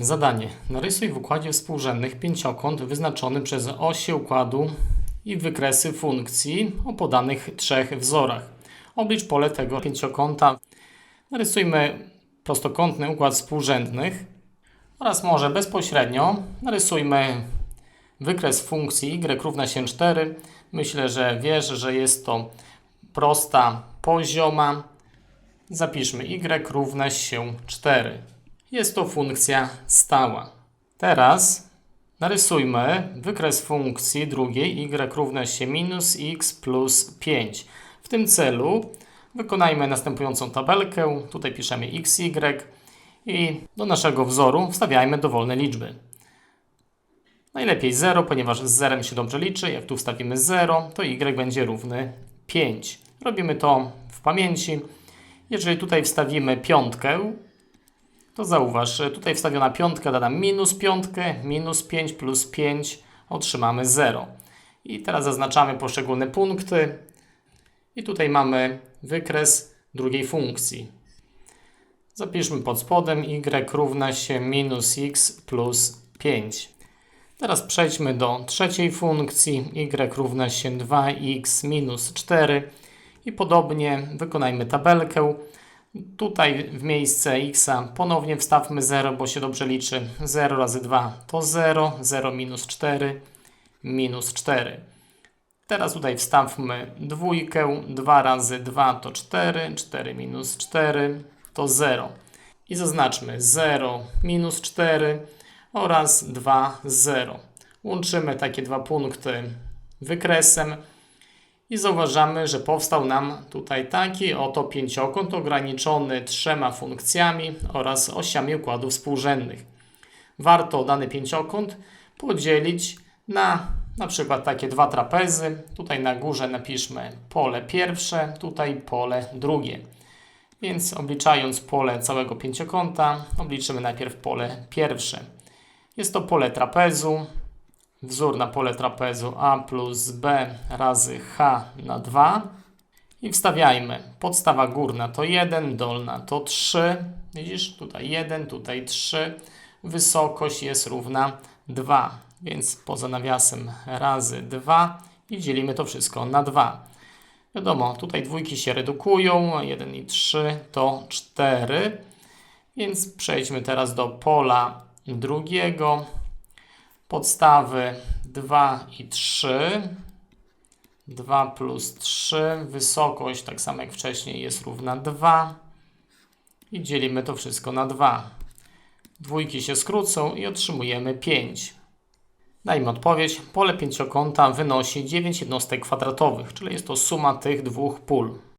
Zadanie. Narysuj w układzie współrzędnych pięciokąt wyznaczony przez osie układu i wykresy funkcji o podanych trzech wzorach. Oblicz pole tego pięciokąta. Narysujmy prostokątny układ współrzędnych oraz może bezpośrednio narysujmy wykres funkcji y równa się 4. Myślę, że wiesz, że jest to prosta pozioma. Zapiszmy y równa się 4. Jest to funkcja stała. Teraz narysujmy wykres funkcji drugiej y równa się minus x plus 5. W tym celu wykonajmy następującą tabelkę. Tutaj piszemy xy i do naszego wzoru wstawiajmy dowolne liczby. Najlepiej 0, ponieważ z zerem się dobrze liczy. Jak tu wstawimy 0, to y będzie równy 5. Robimy to w pamięci. Jeżeli tutaj wstawimy piątkę, to zauważ, że tutaj wstawiona piątka da nam minus piątkę, minus 5 plus 5 otrzymamy 0. I teraz zaznaczamy poszczególne punkty. I tutaj mamy wykres drugiej funkcji. Zapiszmy pod spodem y równa się minus x plus 5. Teraz przejdźmy do trzeciej funkcji y równa się 2x minus 4 i podobnie wykonajmy tabelkę. Tutaj w miejsce x ponownie wstawmy 0, bo się dobrze liczy. 0 razy 2 to 0, 0 minus 4, minus 4. Teraz tutaj wstawmy dwójkę, 2 razy 2 to 4, 4 minus 4 to 0. I zaznaczmy 0 minus 4 oraz 2 0. Łączymy takie dwa punkty wykresem i zauważamy, że powstał nam tutaj taki oto pięciokąt ograniczony trzema funkcjami oraz osiami układów współrzędnych. Warto dany pięciokąt podzielić na na przykład takie dwa trapezy. Tutaj na górze napiszmy pole pierwsze, tutaj pole drugie. Więc obliczając pole całego pięciokąta, obliczymy najpierw pole pierwsze. Jest to pole trapezu, wzór na pole trapezu a plus b razy h na 2 i wstawiajmy. Podstawa górna to 1, dolna to 3. Widzisz? Tutaj 1, tutaj 3. Wysokość jest równa 2, więc poza nawiasem razy 2 i dzielimy to wszystko na 2. Wiadomo, tutaj dwójki się redukują, 1 i 3 to 4. Więc przejdźmy teraz do pola drugiego podstawy 2 i 3. 2 plus 3. Wysokość, tak samo jak wcześniej, jest równa 2. I dzielimy to wszystko na 2. Dwójki się skrócą i otrzymujemy 5. Dajmy odpowiedź. Pole pięciokąta wynosi 9 jednostek kwadratowych, czyli jest to suma tych dwóch pól.